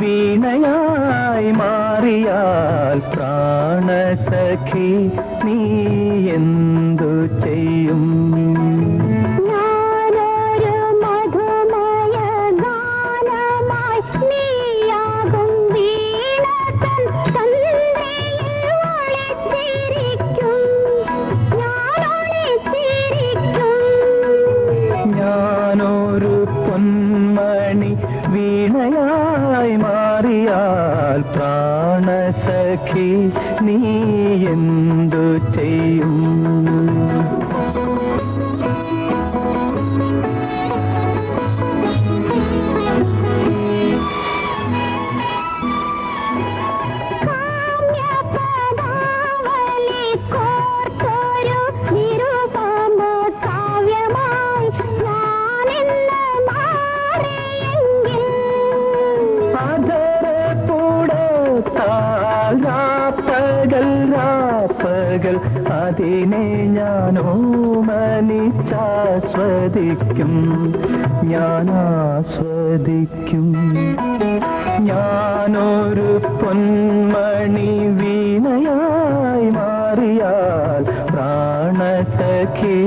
வீணையாய் மாறியால் பிராண சഖி நீ என் പ്രാണസഖി നീ എന്തു ചെയ്യും? അതിനെ ഞാൻ ഓമനിച്ചാസ്വദിക്കും ഞാൻ ആസ്വദിക്കും. ഞാനൊരു പൊന്മണി വീണയായി മാറിയാൽ പ്രാണസഖി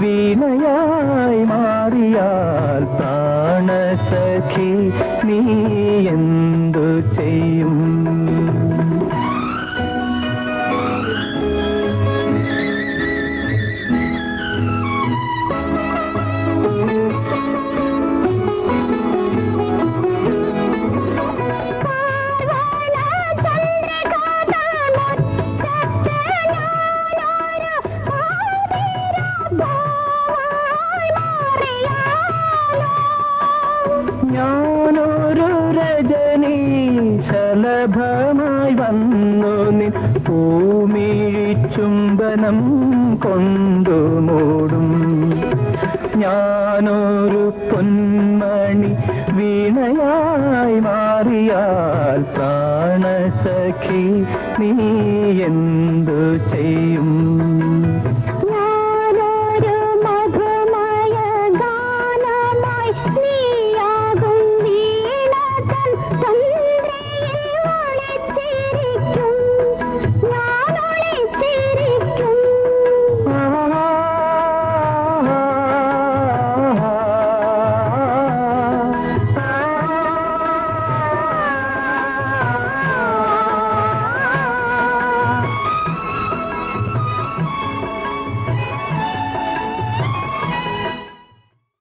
വീണയായി മാറിയാൽ പ്രാണസഖി നീ എന്തു ചെയ്യും? വന്നു നിൻ ഭൂമിഴിച്ചുംബനം കൊണ്ടു മൂടും. ഞാനൊരു പൊന്മണി വീണയായി മാറിയാൽ പ്രാണസഖി നീ എന്തു ചെയ്യും?